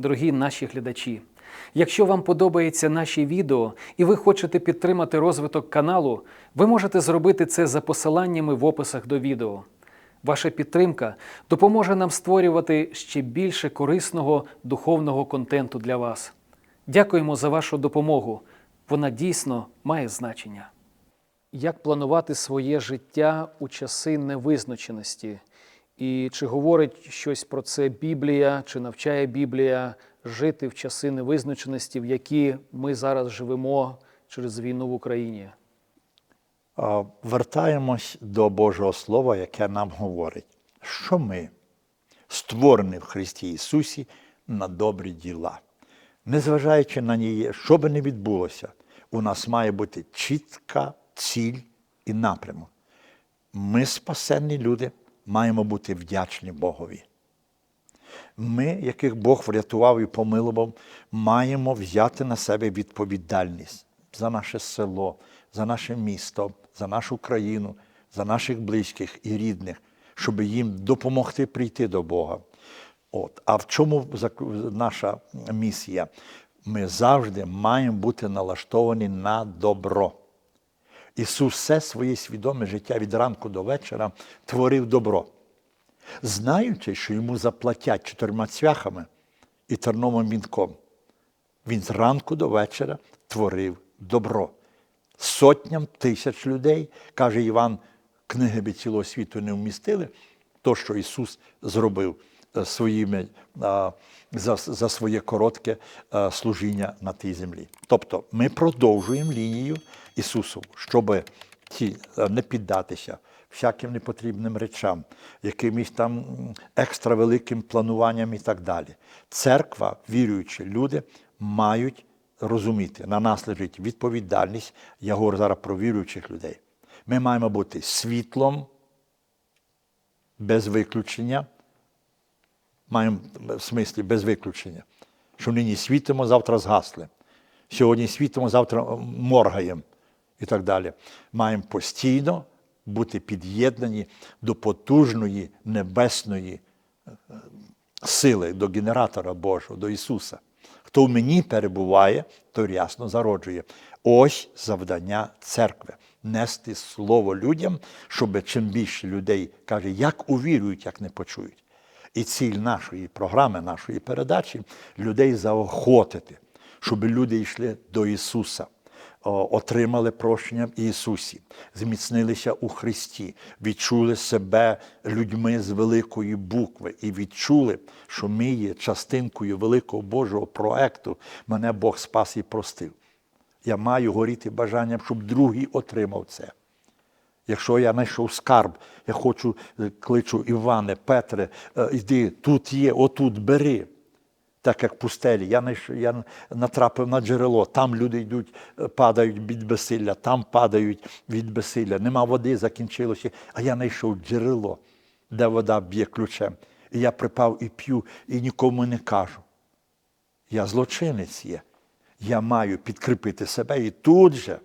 дорогі наші глядачі. Якщо вам подобається наші відео і ви хочете підтримати розвиток каналу, ви можете зробити це за посиланнями в описах до відео. Ваша підтримка допоможе нам створювати ще більше корисного духовного контенту для вас. Дякуємо за вашу допомогу. Вона дійсно має значення. Як планувати своє життя у часи невизначеності? І чи говорить щось про це Біблія, чи навчає Біблія жити в часи невизначеності, в які ми зараз живемо через війну в Україні? Вертаємось до Божого Слова, яке нам говорить, що ми створені в Христі Ісусі на добрі діла. Незважаючи на ній, що би не відбулося, у нас має бути чітка ціль і напрямок. Ми, спасенні люди, маємо бути вдячні Богові. Ми, яких Бог врятував і помилував, маємо взяти на себе відповідальність за наше село, за наше місто, за нашу країну, за наших близьких і рідних, щоб їм допомогти прийти до Бога. От. А в чому наша місія? Ми завжди маємо бути налаштовані на добро. Ісус все своє свідоме життя від ранку до вечора творив добро знаючи, що йому заплатять чотирма цвяхами і терновим вінком. Він зранку до вечора творив добро. Сотням тисяч людей, каже Іван, книги би цілого світу не вмістили, то, що Ісус зробив своїми, за, за своє коротке е, служіння на тій землі. Тобто ми продовжуємо лінію Ісусову, щоб ті е, не піддатися всяким непотрібним речам, якимось там екстра великим плануванням і так далі. Церква, віруючі люди, мають розуміти, на нас лежить відповідальність. Я говорю зараз про віруючих людей. Ми маємо бути світлом без виключення. Маємо в смислі без виключення. Що нині світимо, завтра згасли. Сьогодні світимо, завтра моргаємо і так далі. Маємо постійно бути під'єднані до потужної небесної е, сили, до генератора Божого, до Ісуса. Хто в мені перебуває, той рясно зароджує. Ось завдання церкви нести слово людям, щоб чим більше людей каже, як увірують, як не почують. І ціль нашої програми, нашої передачі людей заохотити, щоб люди йшли до Ісуса, отримали прощення в Ісусі, зміцнилися у Христі, відчули себе людьми з великої букви і відчули, що ми є частинкою великого Божого проекту. Мене Бог спас і простив. Я маю горіти бажанням, щоб другий отримав це. Якщо я знайшов скарб, я хочу, е, кличу Іване, Петре, е, йди, тут є, отут бери. Так як пустелі. Я, знайшов, я натрапив на джерело, там люди йдуть, е, падають від безсилля, там падають від безсилля. Нема води, закінчилося. А я знайшов джерело, де вода б'є ключем. І я припав і п'ю, і нікому не кажу. Я злочинець є. Я маю підкріпити себе і тут же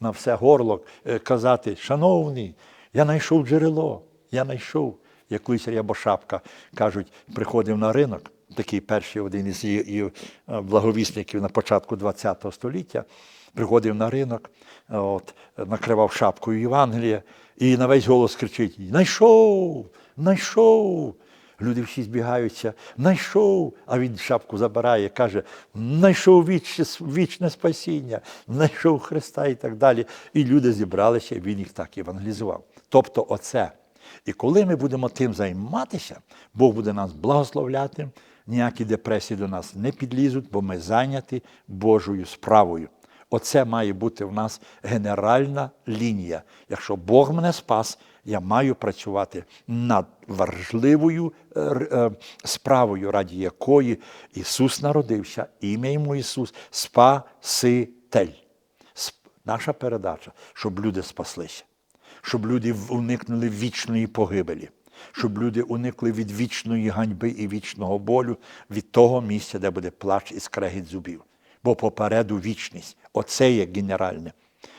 на все горло е, казати, шановний, я знайшов джерело, я знайшов. Якусь рябошапка, кажуть, приходив на ринок, такий перший один із е, благовісників на початку ХХ століття, приходив на ринок, от, накривав шапкою Євангелія і на весь голос кричить: Знайшов! Знайшов! Люди всі збігаються, знайшов, а він шапку забирає, каже, знайшов вічне, вічне спасіння, знайшов Христа і так далі. І люди зібралися, і він їх так евангелізував. Тобто оце. І коли ми будемо тим займатися, Бог буде нас благословляти, ніякі депресії до нас не підлізуть, бо ми зайняті Божою справою. Оце має бути в нас генеральна лінія. Якщо Бог мене спас, я маю працювати над важливою е, е, справою, раді якої Ісус народився, ім'я йому Ісус, Спаситель. Наша передача, щоб люди спаслися, щоб люди уникнули вічної погибелі, щоб люди уникли від вічної ганьби і вічного болю, від того місця, де буде плач і скрегіт зубів. Бо попереду вічність. Оце є генеральне.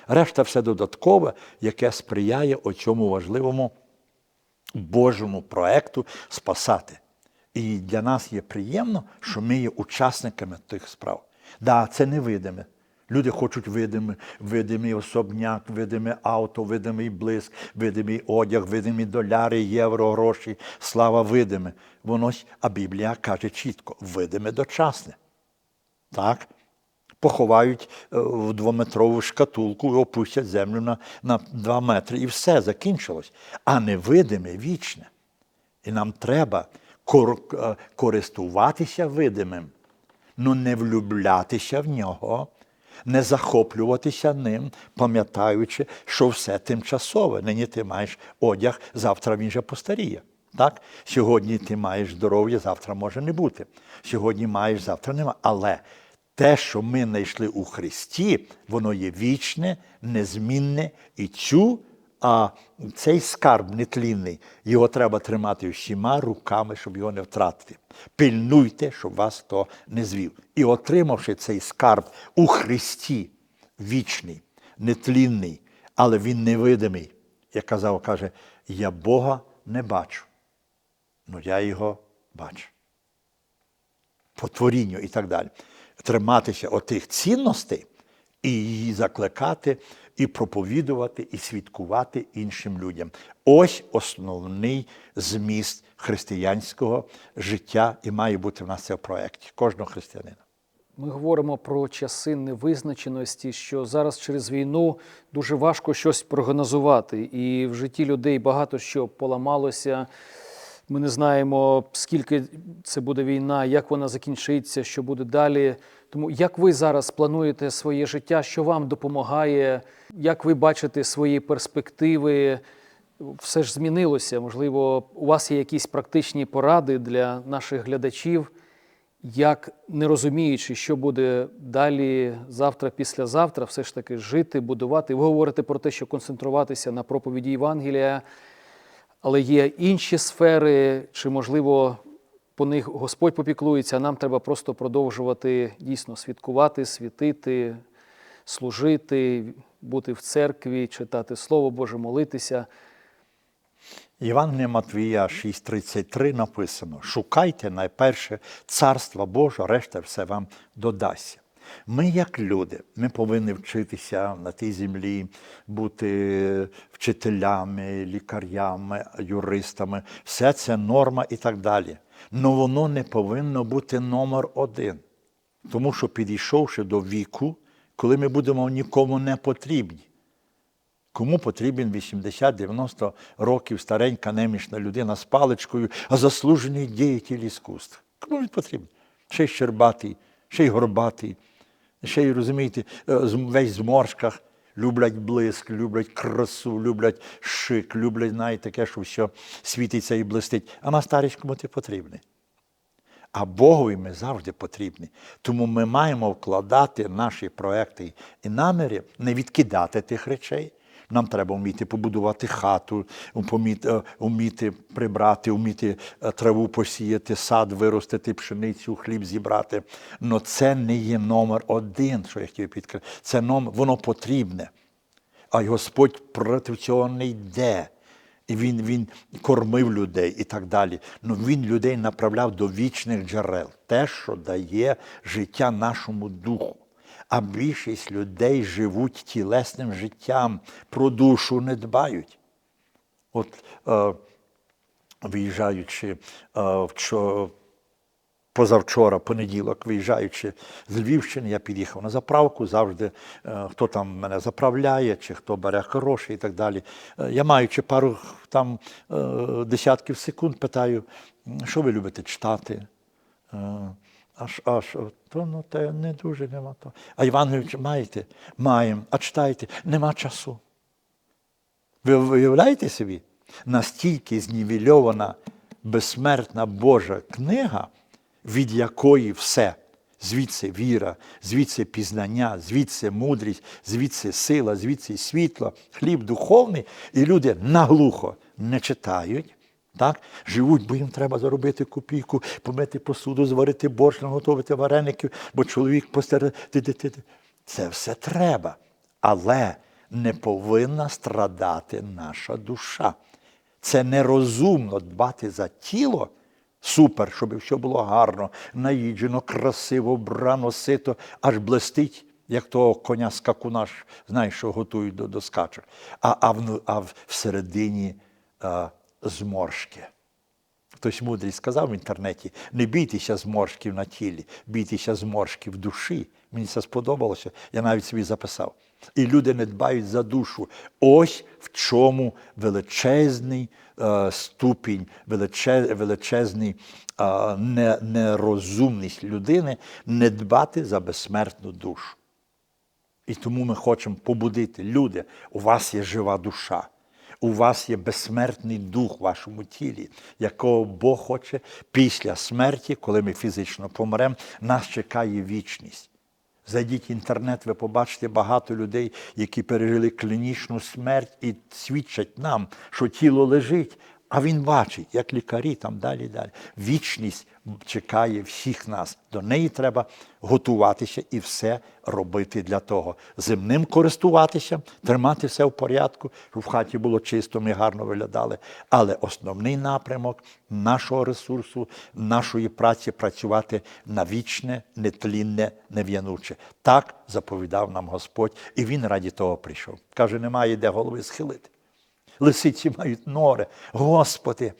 Решта все додаткове, яке сприяє оцьому важливому Божому проекту спасати. І для нас є приємно, що ми є учасниками тих справ. Да, це невидиме. Люди хочуть видимий, видимий особняк, видиме авто, видимий блиск, видимий одяг, видимі доляри, євро, гроші, слава видиме. Воно, а Біблія каже чітко, видиме дочасне. Так? Поховають е, в двометрову шкатулку і опустять землю на, на два метри, і все закінчилось. А невидиме вічне. І нам треба е, користуватися видимим, ну не влюблятися в нього, не захоплюватися ним, пам'ятаючи, що все тимчасове. Нині ти маєш одяг, завтра він же постаріє. Так? Сьогодні ти маєш здоров'я, завтра може не бути. Сьогодні маєш, завтра нема. Але те, що ми знайшли у Христі, воно є вічне, незмінне і цю а цей скарб нетлінний, його треба тримати всіма руками, щоб його не втратити. Пильнуйте, щоб вас хто не звів. І отримавши цей скарб у Христі, вічний, нетлінний, але він невидимий, як казав, каже, я Бога не бачу, але я його бачу. По творінню і так далі. Триматися отих цінностей і її закликати, і проповідувати, і свідкувати іншим людям. Ось основний зміст християнського життя і має бути в нас це в проєкті кожного християнина. Ми говоримо про часи невизначеності, що зараз через війну дуже важко щось прогнозувати, і в житті людей багато що поламалося. Ми не знаємо, скільки це буде війна, як вона закінчиться, що буде далі. Тому як ви зараз плануєте своє життя, що вам допомагає, як ви бачите свої перспективи? Все ж змінилося. Можливо, у вас є якісь практичні поради для наших глядачів як не розуміючи, що буде далі, завтра, післязавтра, все ж таки жити, будувати. Ви говорите про те, що концентруватися на проповіді Євангелія, але є інші сфери, чи, можливо, по них Господь попіклується, а нам треба просто продовжувати дійсно свідкувати, світити, служити, бути в церкві, читати Слово Боже, молитися. Євангелія Матвія 6:33 написано: шукайте найперше царства Божого, решта все вам додасться. Ми, як люди, ми повинні вчитися на тій землі, бути вчителями, лікарями, юристами. Все це норма і так далі. Но воно не повинно бути номер один. Тому що підійшовши до віку, коли ми будемо нікому не потрібні. Кому потрібен 80-90 років старенька немічна людина з паличкою, а заслужений діятель іскусств? Кому він потрібен? Ще й щербатий, ще й горбатий, ще й, розумієте, е, весь зморшках. Люблять блиск, люблять красу, люблять шик, люблять, навіть таке, що все світиться і блистить. А на старість кому ти потрібний? А Богові ми завжди потрібні. Тому ми маємо вкладати наші проекти і наміри, не відкидати тих речей. Нам треба вміти побудувати хату, вміти, е, прибрати, вміти е, траву посіяти, сад виростити, пшеницю, хліб зібрати. Але це не є номер один, що я хотів підкрити. Це номер, воно потрібне. А Господь проти цього не йде. І він, він кормив людей і так далі. Ну він людей направляв до вічних джерел, те, що дає життя нашому духу. А більшість людей живуть тілесним життям, про душу не дбають. От е, виїжджаючи е, вчо- позавчора, понеділок, виїжджаючи з Львівщини, я під'їхав на заправку, завжди е, хто там мене заправляє, чи хто бере гроші і так далі. Е, я маючи пару там е, десятків секунд, питаю, що ви любите читати? Е, Аж, аж, то ну те не дуже нема то. А Іванович маєте? Маємо. А читаєте? Нема часу. Ви уявляєте собі, настільки знівельована безсмертна Божа книга, від якої все, звідси віра, звідси пізнання, звідси мудрість, звідси сила, звідси світло, хліб духовний, і люди наглухо не читають. Так? Живуть, бо їм треба заробити копійку, помити посуду, зварити борщ, наготовити вареників, бо чоловік постер... Це все треба. Але не повинна страдати наша душа. Це нерозумно дбати за тіло Супер, щоб все було гарно, наїджено, красиво, брано, сито, аж блистить, як того коня скакуна, знаєш, що готують до, до скачок. А, а, в, а всередині а, зморшки. Хтось мудрий сказав в інтернеті: не бійтеся зморшків на тілі, бійтеся зморшків душі. Мені це сподобалося, я навіть собі записав. І люди не дбають за душу. Ось в чому величезний е, ступінь, величе, величезний е, не, нерозумність людини не дбати за безсмертну душу. І тому ми хочемо побудити люди, у вас є жива душа. У вас є безсмертний дух в вашому тілі, якого Бог хоче після смерті, коли ми фізично помремо, нас чекає вічність. Зайдіть в інтернет, ви побачите багато людей, які пережили клінічну смерть і свідчать нам, що тіло лежить, а він бачить, як лікарі там далі, далі. Вічність чекає всіх нас. До неї треба готуватися і все робити для того. Земним користуватися, тримати все в порядку, щоб в хаті було чисто, ми гарно виглядали. Але основний напрямок нашого ресурсу, нашої праці працювати на вічне, нетлінне, нев'януче. Так заповідав нам Господь, і Він раді того прийшов. Каже, немає де голови схилити. Лисиці мають нори. Господи,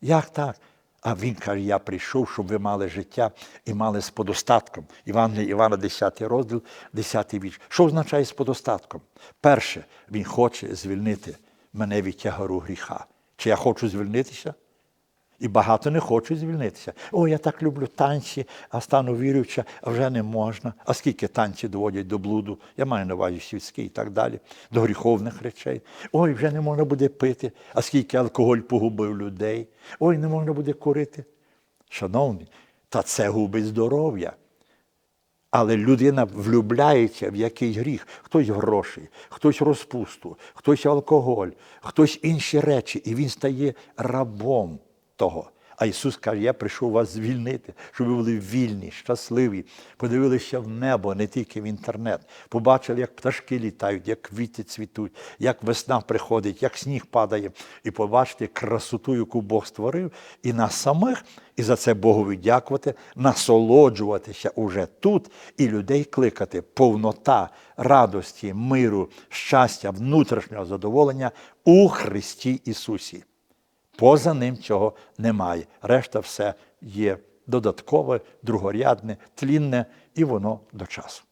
як так? А він каже, я прийшов, щоб ви мали життя і мали з подостатком. Іван Івана, 10 розділ, 10 віч. Що означає з подостатком? Перше, він хоче звільнити мене від тягару гріха. Чи я хочу звільнитися? І багато не хочуть звільнитися. О, я так люблю танці, а стану віруюча, а вже не можна. А скільки танці доводять до блуду? Я маю на увазі світський і так далі, до гріховних речей. Ой, вже не можна буде пити, а скільки алкоголь погубив людей. Ой, не можна буде курити. Шановні, та це губить здоров'я. Але людина влюбляється в якийсь гріх, хтось гроші, хтось розпусту, хтось алкоголь, хтось інші речі, і він стає рабом того. А Ісус каже, я прийшов вас звільнити, щоб ви були вільні, щасливі, подивилися в небо, не тільки в інтернет. Побачили, як пташки літають, як квіти цвітуть, як весна приходить, як сніг падає. І побачите красоту, яку Бог створив, і нас самих, і за це Богові дякувати, насолоджуватися уже тут і людей кликати. Повнота радості, миру, щастя, внутрішнього задоволення у Христі Ісусі. Поза ним цього немає. Решта все є додаткове, другорядне, тлінне, і воно до часу.